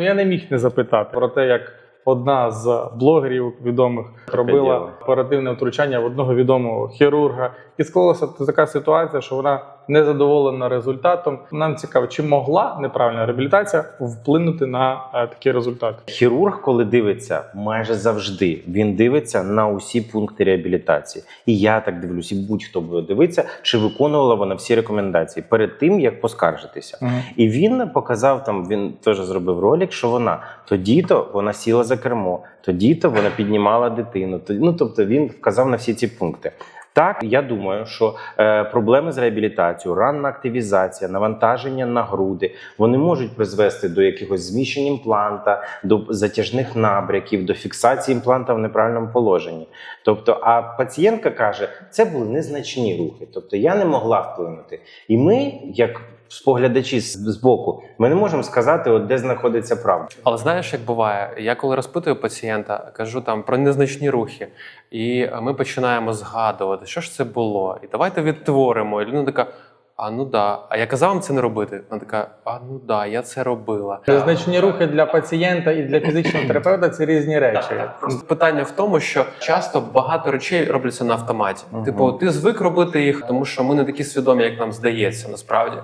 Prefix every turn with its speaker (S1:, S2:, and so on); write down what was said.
S1: ну я не міг не запитати про те, як одна з блогерів відомих робила оперативне втручання в одного відомого хірурга, і склалася така ситуація, що вона не задоволена результатом. Нам цікаво, чи могла неправильна реабілітація вплинути на е, такі результати.
S2: Хірург, коли дивиться, майже завжди він дивиться на усі пункти реабілітації. І я так дивлюсь, і будь-хто буде дивитися, чи виконувала вона всі рекомендації перед тим, як поскаржитися. І він показав там, він теж зробив ролик, що вона тоді-то вона сіла за кермо, тоді-то вона піднімала дитину. Тоді, ну тобто він вказав на всі ці пункти. Так, я думаю, що е, проблеми з реабілітацією, ранна активізація, навантаження на груди, вони можуть призвести до якихось зміщень імпланта, до затяжних набряків, до фіксації імпланта в неправильному положенні. Тобто, а пацієнтка каже, це були незначні рухи, тобто я не могла вплинути. І ми, як споглядачі з боку, ми не можемо сказати, от де знаходиться правда.
S3: Але знаєш, як буває, я коли розпитую пацієнта, кажу там про незначні рухи, і ми починаємо згадувати, що ж це було, і давайте відтворимо. І людина така. А ну да. А я казав вам це не робити. Вона така: а ну да, я це робила.
S1: Незначні рухи для пацієнта і для фізичного терапевта це різні речі.
S3: Просто питання в тому, що часто багато речей робляться на автоматі. Типу, ти звик робити їх, тому що ми не такі свідомі, як нам здається, насправді.